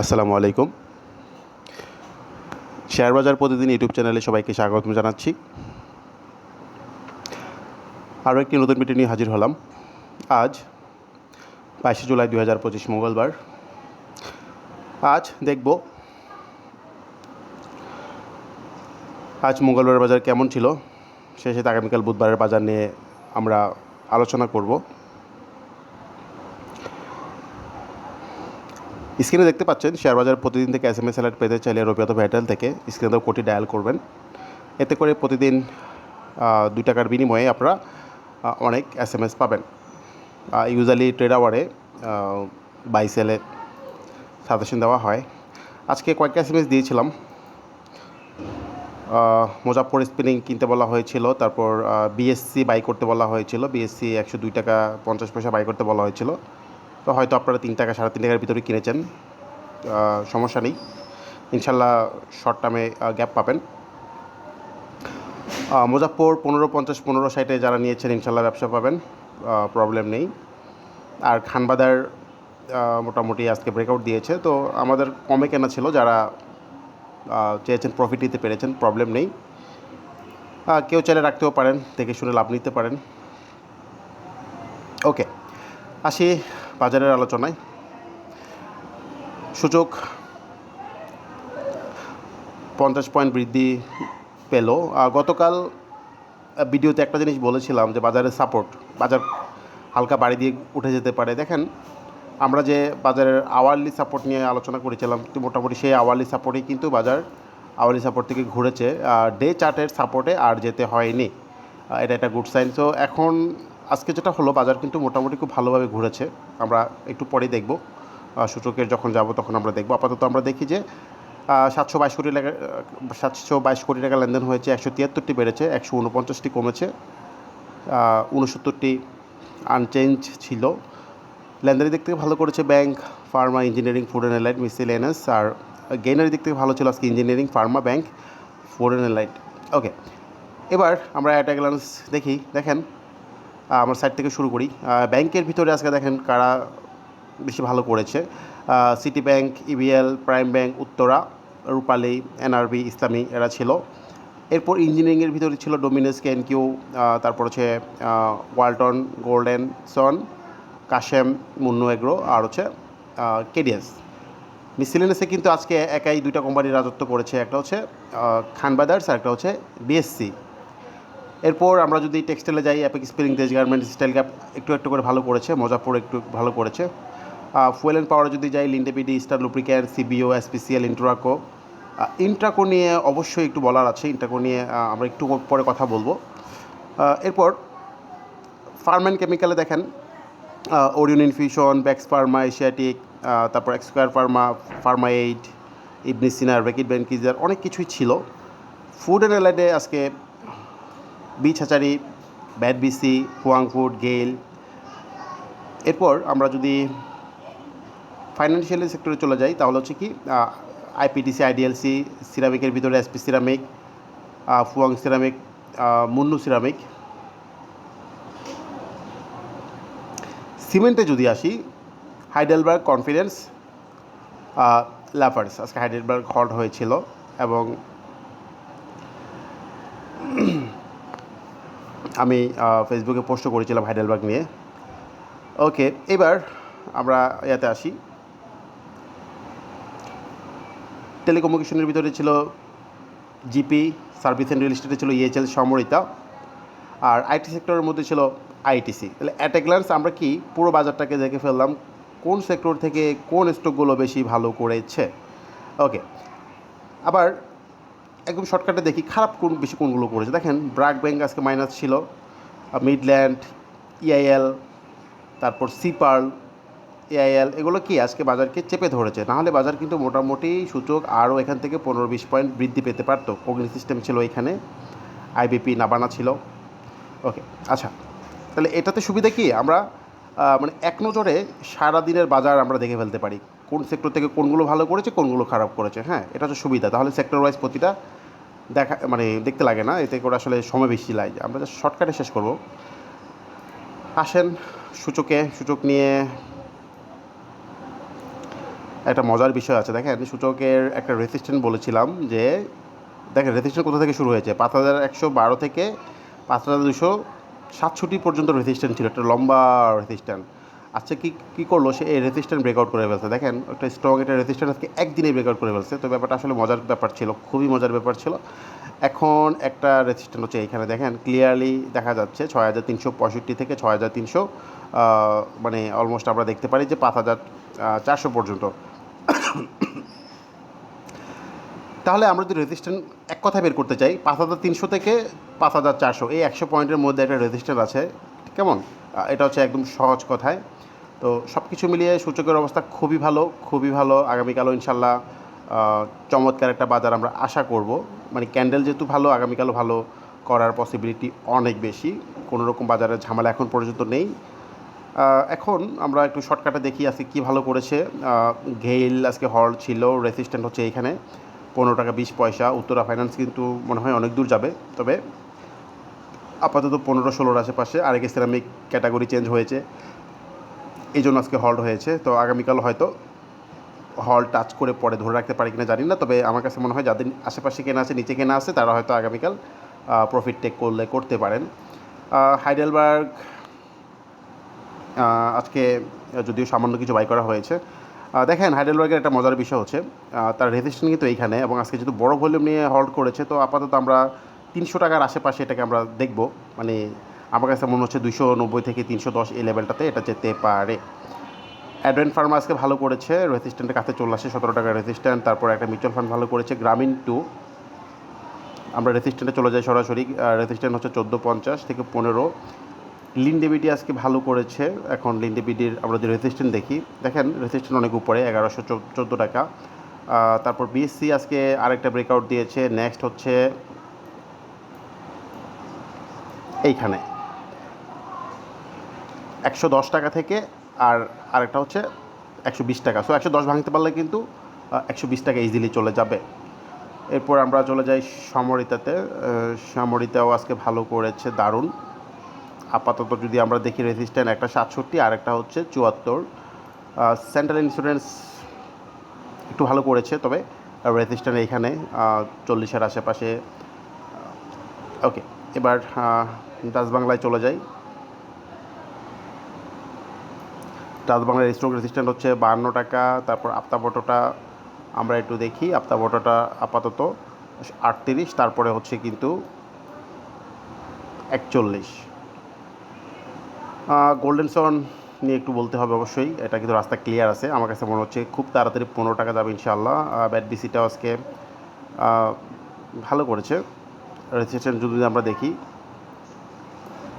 আসসালামু আলাইকুম। শেয়ার বাজার প্রতিদিন ইউটিউব চ্যানেলে সবাইকে স্বাগতম জানাচ্ছি। আরও একটি নতুন ভিডিও নিয়ে হাজির হলাম। আজ বাইশে জুলাই দু হাজার পঁচিশ মঙ্গলবার। আজ দেখব আজ মঙ্গলবার বাজার কেমন ছিল সেই সাথে আগামীকাল বুধবারের বাজার নিয়ে আমরা আলোচনা করব। স্ক্রিনে দেখতে পাচ্ছেন, শেয়ার বাজার প্রতিদিন থেকে এস এম এস অ্যালার্ট পেতে চাইলে রবি অথবা এয়ারটেল থেকে স্ক্রিনে কোটি ডায়াল করবেন। এতে করে প্রতিদিন দুই টাকার বিনিময়ে আপনারা অনেক এস এম এস পাবেন। ইউজুয়ালি ট্রেড আওয়ারে বাই সেলে সাজেশন দেওয়া হয়। আজকে কয়েকটা এস এম এস দিয়েছিলাম। মুজাফর স্পিনিং কিনতে বলা হয়েছিল, তারপর বিএসসি বাই করতে বলা হয়েছিল। বিএসসি একশো দুই টাকা পঞ্চাশ পয়সা বাই করতে বলা হয়েছিল। তো হয়তো আপনারা তিন টাকা, সাড়ে তিন টাকার ভিতরে কিনেছেন। সমস্যা নেই। ইনশাল্লাহ শর্ট টার্মে গ্যাপ পাবেন। মুজাফর পনেরো পঞ্চাশ, পনেরো সাইটে যারা নিয়েছেন, ইনশাল্লাহ ব্যবসা পাবেন। প্রবলেম নেই। আর খানবাদার মোটামুটি আজকে ব্রেকআউট দিয়েছে। তো আমাদের কমে কেনা ছিল যারা চেয়েছেন প্রফিট নিতে পেরেছেন প্রবলেম নেই। কেউ চাইলে রাখতেও পারেন, দেখে শুনে লাভ নিতে পারেন। ওকে আসি। বাজারের আলোচনায়। সূচক পঞ্চাশ পয়েন্ট বৃদ্ধি পেল। গতকাল ভিডিওতে একটা জিনিস বলেছিলাম যে বাজারের সাপোর্ট বাজার হালকা বাড়ি দিয়ে উঠে যেতে পারে। দেখেন, আমরা যে বাজারের আওয়ারলি সাপোর্ট নিয়ে আলোচনা করেছিলাম মোটামুটি সেই আওয়ারলি সাপোর্টেই কিন্তু বাজার আওয়ারলি সাপোর্ট থেকে ঘুরেছে। ডে চার্টের সাপোর্টে আর যেতে হয়নি। এটা একটা গুড সাইন সো এখন আজকে যেটা হলো, বাজার কিন্তু মোটামুটি খুব ভালোভাবে ঘুরেছে। আমরা একটু পরেই দেখব। সূচকের যখন যাব তখন আমরা দেখব। আপাতত আমরা দেখি যে সাতশো বাইশ কোটি টাকা সাতশো বাইশ কোটি টাকা লেনদেন হয়েছে, একশো তিয়াত্তরটি বেড়েছে, একশো উনপঞ্চাশটি কমেছে। উনসত্তরটি আনচেঞ্জ ছিল। লেনদেনের দিক থেকে ভালো করেছে bank, pharma, engineering, food and allied miscellaneous আর গেইনের দিক থেকে ভালো ছিল আজকে engineering, pharma, bank, food and allied okay এবার আমরা অ্যাট এ গ্লান্স দেখি। দেখেন আমার সাইড থেকে শুরু করি। ব্যাংকের ভিতরে আজকে দেখেন কারা বেশি ভালো করেছে। City Bank EBL Prime Bank Uttara Rupali NRB Islami এরা ছিল। এরপর ইঞ্জিনিয়ারিংয়ের ভিতরে ছিল ডোমিনাস ক্যানকিউ তারপর হচ্ছে Walton Golden Son Kashem Munnu agro আর হচ্ছে কেডিএস মিসিলেনাসে কিন্তু আজকে একাই দুইটা কোম্পানি রাজত্ব করেছে। একটা হচ্ছে খান ব্রাদার্স আর একটা হচ্ছে বিএসসি এরপর আমরা যদি টেক্সটাইলে যাই অ্যাপিক স্পিরিং দেশ গার্মেন্টস স্টাইল গ্যাপ একটু একটু করে ভালো করেছে মজাপুর একটু ভালো করেছে। ফুয়েল অ্যান্ড পাওয়ারে যদি যাই লিন্ডেপিডি স্টার লুপ্রিক্যান সিবিও এসপিসিএল ইন্ট্রাকো ইন্ট্রাকো নিয়ে অবশ্যই একটু বলার আছে ইন্ট্রাকো নিয়ে আমরা একটু পরে কথা বলব। এরপর ফার্ম অ্যান্ড কেমিক্যালে দেখেন ওরিয়ন ইনফিউশন ব্যাক্স ফার্মা এশিয়াটিক তারপর এক্সকোয়ার ফার্মা ফার্মা এইড ইবনিসিনার রেকিট ব্যানকিজার অনেক কিছুই ছিল। ফুড অ্যান্ড এলাইডে আজকে বিচ হাচারি ব্যাড বিসি হুয়াং ফুড গেল এরপর আমরা যদি ফাইন্যান্সিয়াল সেক্টরে চলে যাই, তাহলে হচ্ছে কি আইপিটিসি আইডিএলসি সিরামিকের ভিতরে SP ceramic Fuwang ceramic Munnu ceramic সিমেন্টে যদি আসি হাইডেলবার্গ কনফিডেন্স ল্যাফার্স আজকে হাইডেলবার্গ হল্ট হয়েছিল এবং আমি ফেসবুকে পোস্ট করেছিলাম হাইডেলবার্গ নিয়ে। ওকে এবার আমরা ইয়াতে আসি। টেলিকমিউনিকেশনের ভিতরে ছিল জিপি সার্ভিস অ্যান্ড রিয়েল এস্টেটে ছিল ইএচএল সমরিতা। আর আইটি সেক্টরের মধ্যে ছিল আইটিসি তাহলে অ্যাট এ গ্লান্স আমরা কি পুরো বাজারটাকে দেখে ফেললাম, কোন সেক্টর থেকে কোন স্টকগুলো বেশি ভালো করেছে? ওকে আবার একদম শর্টকাটে দেখি খারাপ কোন, বেশি কোনগুলো করেছে। দেখেন ব্রাক ব্যাংক আজকে মাইনাস ছিল মিডল্যান্ড ইআইএল তারপর সিপার্ল এআইএল এগুলো কি আজকে বাজারকে চেপে ধরেছে? নাহলে বাজার কিন্তু মোটামুটি সূচক আরও এখান থেকে পনেরো বিশ পয়েন্ট বৃদ্ধি পেতে পারতো। অগ্নি সিস্টেম ছিল এখানে আইবিপি নাবানা ছিল। ওকে আচ্ছা তাহলে এটাতে সুবিধা কি? আমরা মানে এক নজরে সারাদিনের বাজার আমরা দেখে ফেলতে পারি। কোন সেক্টর থেকে কোনগুলো ভালো করেছে, কোনগুলো খারাপ করেছে। হ্যাঁ এটা হচ্ছে সুবিধা। তাহলে সেক্টর ওয়াইজ প্রতিটা দেখা মানে দেখতে লাগে না, এতে করে আসলে সময় বেশি লাগে। আমরা জাস্ট শর্টকাটে শেষ করব। আসেন, সূচকে, সূচক নিয়ে একটা মজার বিষয় আছে। দেখেন, সূচকের একটা রেসিস্ট্যান্ট বলেছিলাম যে, দেখেন রেসিস্ট্যান্ট কোথা থেকে শুরু হয়েছে? পাঁচ হাজার একশো বারো থেকে পাঁচ হাজার দুশো সাতষট্টি পর্যন্ত রেসিস্ট্যান্ট ছিল, একটা লম্বা রেসিস্ট্যান্ট আচ্ছা কী কী করল? সে এই রেসিস্ট্যান্ট ব্রেকআউট করে ফেলছে। দেখেন, একটা স্ট্রং একটা রেসিস্ট্যান্ট আজকে একদিনে ব্রেকআউট করে ফেলছে। তো ব্যাপারটা আসলে মজার ব্যাপার ছিল, খুবই মজার ব্যাপার ছিল। এখন একটা রেসিস্ট্যান্ট হচ্ছে এইখানে দেখেন ক্লিয়ারলি দেখা যাচ্ছে ছয় হাজার তিনশো পঁয়ষট্টি থেকে ছয় হাজার তিনশো মানে অলমোস্ট আমরা দেখতে পারি যে পাঁচ হাজার চারশো পর্যন্ত। তাহলে আমরা যদি রেজিস্ট্যান্ট এক কথায় বের করতে চাই, পাঁচ হাজার তিনশো থেকে পাঁচ হাজার চারশো, এই একশো পয়েন্টের মধ্যে একটা রেজিস্ট্যান্ট আছে। কেমন? এটা হচ্ছে একদম সহজ কথায়। তো সব কিছু মিলিয়ে সূচকের অবস্থা খুবই ভালো খুবই ভালো। আগামীকালও ইনশাল্লাহ চমৎকার একটা বাজার আমরা আশা করব। মানে ক্যান্ডেল যেহেতু ভালো, আগামীকালও ভালো করার পসিবিলিটি অনেক বেশি। কোনো রকম বাজারের ঝামেলা এখন পর্যন্ত নেই। এখন আমরা একটু শর্টকাটে দেখি আজকে কী ভালো করেছে। ঘেইল আজকে হল ছিল রেসিস্ট্যান্ট হচ্ছে এইখানে পনেরো টাকা বিশ পয়সা। উত্তরা ফাইন্যান্স কিন্তু মনে হয় অনেক দূর যাবে। তবে আপাতত পনেরো ষোলোর আশেপাশে আরেকে সিরামিক ক্যাটাগরি চেঞ্জ হয়েছে। এই জন্য আজকে হল্ড হয়েছে। তো আগামীকাল হয়তো হল টাচ করে পরে ধরে রাখতে পারি কিনা জানি না। তবে আমার কাছে মনে হয় যাদের আশেপাশে কেনা আছে, নিচে কেনা আছে, তারা হয়তো আগামীকাল প্রফিট টেক করলে, করতে পারেন। হাইডেলবার্গ আজকে যদিও সামান্য কিছু বাই করা হয়েছে। দেখেন, হাইডেলবার্গের একটা মজার বিষয় হচ্ছে তার রেজিস্ট্রেশন কিন্তু এইখানে এবং আজকে যেহেতু বড় ভলিউম নিয়ে হল্ড করেছে, তো আপাতত আমরা তিনশো টাকার আশেপাশে এটাকে আমরা দেখব। মানে আমার কাছে মনে হচ্ছে দুইশো নব্বই থেকে তিনশো দশ এই লেভেলটাতে এটা যেতে পারে। অ্যাডভেন্ট ফার্মা আজকে ভালো করেছে রেজিস্ট্যান্টের কাছে চলে আসে সতেরো টাকা রেজিস্ট্যান্ট তারপর একটা মিউচুয়াল ফান্ড ভালো করেছে গ্রামীণ টু আমরা রেজিস্ট্যান্টে চলে যাই সরাসরি রেজিস্ট্যান্ট হচ্ছে চোদ্দ পঞ্চাশ থেকে পনেরো। লিন্ডেবিডি আজকে ভালো করেছে, এখন লিন্ডেবিডির আমরা যদি রেজিস্ট্যান্ট দেখি, দেখেন রেজিস্ট্যান্ট অনেক উপরে, এগারোশো চোদ্দ টাকা। তারপর বিএসসি আজকে আরেকটা ব্রেকআউট দিয়েছে নেক্সট হচ্ছে এইখানে। একশো দশ টাকা থেকে আর আরেকটা হচ্ছে একশো বিশ টাকা। সো একশো দশ ভাঙতে পারলে কিন্তু একশো বিশ টাকা ইজিলি চলে যাবে। এরপর আমরা চলে যাই সমরিতাতে। সমরিতাও আজকে ভালো করেছে, দারুণ। আপাতত যদি আমরা দেখি রেজিস্ট্যান্ট একটা সাতষট্টি আর একটা হচ্ছে চুয়াত্তর। সেন্ট্রাল ইন্স্যুরেন্স একটু ভালো করেছে, তবে রেজিস্ট্যান্ট এইখানে চল্লিশের আশেপাশে। ওকে এবার বাংলায় চলে যাই। বাংলার স্ট্রোক রেজিস্ট্যান্ট হচ্ছে বাহান্ন টাকা, তারপর আপ্তাবটোটা আমরা একটু দেখি। আপ্তাবটোটা আপাতত আটত্রিশ, তারপরে হচ্ছে কিন্তু একচল্লিশ। গোল্ডেন সন নিয়ে একটু বলতে হবে অবশ্যই, এটা কিন্তু রাস্তা ক্লিয়ার আছে। আমার কাছে মনে হচ্ছে খুব তাড়াতাড়ি পনেরো টাকা যাবে ইনশাআল্লাহ। ব্যাট বিসিটাও আজকে ভালো করেছে। রেজিস্ট্রেশন যদি আমরা দেখি,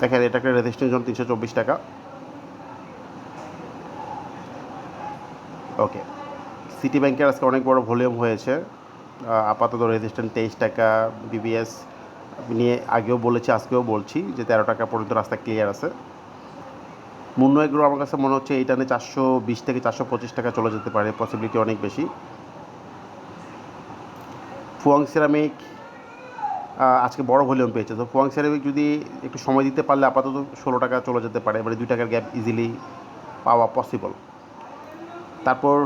দেখেন এটাকে রেজিস্ট্রেশন জন্য তিনশো চব্বিশ টাকা। ওকে সিটি ব্যাংকের আজকে অনেক বড় ভলিউম হয়েছে। আপাতত রেজিস্ট্যান্ট তেইশ টাকা বিবিএস নিয়ে আগেও বলেছি, আজকেও বলছি যে তেরো টাকা পর্যন্ত রাস্তা ক্লিয়ার আছে। মুন্নু এগ্রো আমার কাছে মনে হচ্ছে এইটানে চারশো বিশ থেকে চারশো পঁচিশ টাকা চলে যেতে পারে পসিবিলিটি অনেক বেশি। ফুয়াং সিরামিক আজকে বড় ভলিউম পেয়েছে। তো ফুয়াং সিরামিক যদি একটু সময় দিতে পারলে আপাতত ষোলো টাকা চলে যেতে পারে মানে দুই টাকার গ্যাপ ইজিলি পাওয়া পসিবল তারপর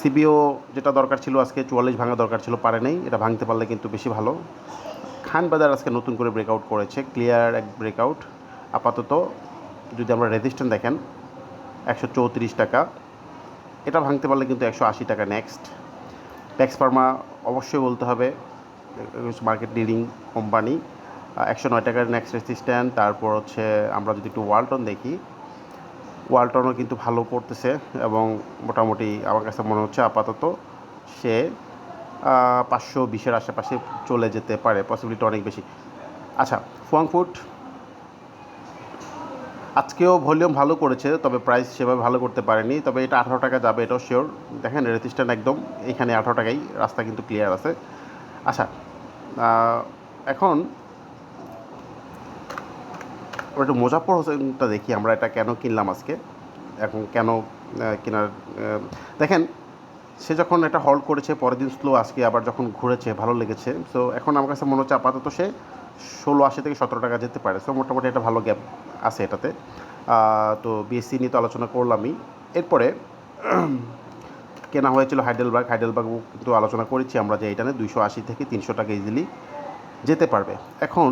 সিবিও যেটা দরকার ছিল আজকে, চুয়াল্লিশ ভাঙা দরকার ছিল, পারে নেই। এটা ভাঙতে পারলে কিন্তু বেশি ভালো। খান বাজার আজকে নতুন করে ব্রেকআউট করেছে ক্লিয়ার এক ব্রেকআউট আপাতত যদি আমরা রেজিস্ট্যান্ট দেখেন, একশো চৌত্রিশ টাকা। এটা ভাঙতে পারলে কিন্তু একশো আশি টাকা নেক্সট ট্যাক্স ফার্মা অবশ্যই বলতে হবে মার্কেট লিডিং কোম্পানি একশো নয় টাকার নেক্সট রেজিস্ট্যান্ট তারপর হচ্ছে আমরা যদি একটু ওয়ালটন দেখি ওয়ালটনও কিন্তু ভালো করতেছে এবং মোটামুটি আমার কাছে মনে হচ্ছে আপাতত সে পাঁচশো বিশের আশেপাশে চলে যেতে পারে পসিবিলিটি অনেক বেশি। আচ্ছা ফুয়াং ফুড আজকেও ভলিউম ভালো করেছে, তবে প্রাইস সেভাবে ভালো করতে পারেনি, তবে এটা আঠারো টাকা যাবে, এটাও শিওর দেখেন রেজিস্ট্যান্ট একদম, এখানে আঠারো টাকাই, রাস্তা কিন্তু ক্লিয়ার আছে। আচ্ছা এখন একটু মোজাফর হোসেনটা দেখি, আমরা এটা কেন কিনলাম আজকে? এখন কেন কেনার দেখেন, সে যখন এটা হল্ড করেছে, পরের দিন স্লো আজকে আবার যখন ঘুরেছে, ভালো লেগেছে। সো এখন আমার কাছে মনে হচ্ছে আপাতত সে ষোলো আশি থেকে সতেরো টাকা যেতে পারে। সো মোটামুটি একটা ভালো গ্যাপ আছে এটাতে। তো বিএসসি নিয়ে তো আলোচনা করলামই। এরপরে কেনা হয়েছিল হাইডেলবার্গ। হাইডেলবার্গ কিন্তু আলোচনা করেছি আমরা যে এটা দুইশো আশি থেকে তিনশো টাকা ইজিলি যেতে পারবে। এখন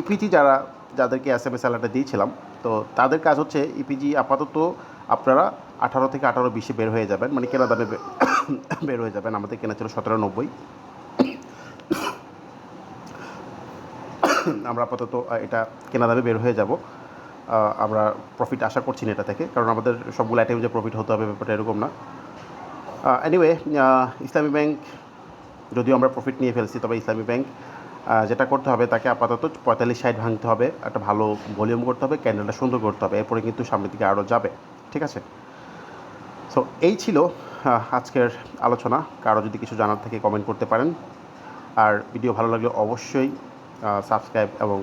ইপিজি যারা, যাদেরকে এস এম এস অ্যালার্টে দিয়েছিলাম, তো তাদের কাজ হচ্ছে ইপিজি আপাতত আপনারা আঠারো থেকে আঠারো বিশে বের হয়ে যাবেন মানে কেনা দামে বের হয়ে যাবেন। আমাদের কেনা ছিল সতেরো নব্বই। আমরা আপাতত এটা কেনা দামে বের হয়ে যাব। আমরা প্রফিট আশা করছি না এটা থেকে, কারণ আমাদের সবগুলো আইটেম যে প্রফিট হতে হবে ব্যাপারটা এরকম না। এনিওয়ে ইসলামী ব্যাংক, যদিও আমরা প্রফিট নিয়ে ফেলছি, তবে ইসলামী ব্যাংক যেটা করতে হবে তাকে আপাতত পঁয়তাল্লিশ সাইড ভাঙতে হবে, একটা ভালো ভলিউম করতে হবে ক্যান্ডেলটা সুন্দর করতে হবে, এরপরে কিন্তু সামনের দিকে আরও যাবে, ঠিক আছে? সো এই ছিল আজকের আলোচনা। কারও যদি কিছু জানার থেকে কমেন্ট করতে পারেন। আর ভিডিও ভালো লাগলে অবশ্যই সাবস্ক্রাইব এবং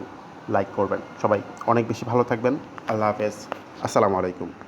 লাইক করবেন। সবাই অনেক বেশি ভালো থাকবেন। আল্লাহ হাফেজ। আসসালামু আলাইকুম।